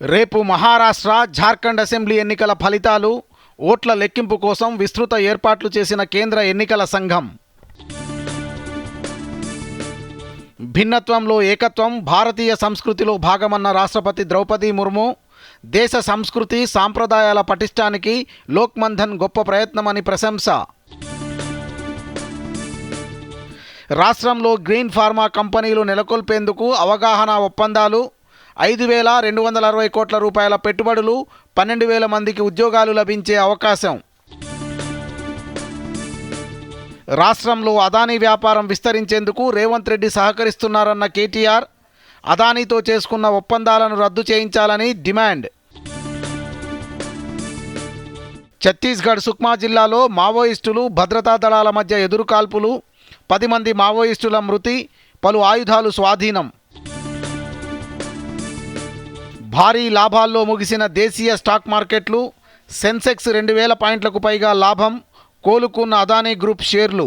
రేపు మహారాష్ట్ర జార్ఖండ్ అసెంబ్లీ ఎన్నికల ఫలితాలు ఓట్ల లెక్కింపు కోసం విస్తృత ఏర్పాట్లు చేసిన కేంద్ర ఎన్నికల సంఘం. భిన్నత్వంలో ఏకత్వం భారతీయ సంస్కృతిలో భాగమన్న రాష్ట్రపతి ద్రౌపది ముర్ము దేశ సంస్కృతి సాంప్రదాయాల పటిష్టానికి లోక్మంధన్ గొప్ప ప్రయత్నమని ప్రశంస. రాష్ట్రంలో గ్రీన్ ఫార్మా కంపెనీలు నెలకొల్పేందుకు అవగాహన ఒప్పందాలు ఐదు వేల రెండు వందల అరవై కోట్ల రూపాయల పెట్టుబడులు పన్నెండు వేల మందికి ఉద్యోగాలు లభించే అవకాశం. రాష్ట్రంలో అదానీ వ్యాపారం విస్తరించేందుకు రేవంత్ రెడ్డి సహకరిస్తున్నారన్న కేటీఆర్ అదానీతో చేసుకున్న ఒప్పందాలను రద్దు చేయించాలని డిమాండ్. ఛత్తీస్గఢ్ సుక్మా జిల్లాలో మావోయిస్టులు భద్రతా దళాల మధ్య ఎదురుకాల్పులు పది మంది మావోయిస్టుల మృతి పలు ఆయుధాలు స్వాధీనం. భారీ లాభాల్లో ముగిసిన దేశీయ స్టాక్ మార్కెట్లు సెన్సెక్స్ రెండు వేల పాయింట్లకు పైగా లాభం కోలుకున్న అదానీ గ్రూప్ షేర్లు.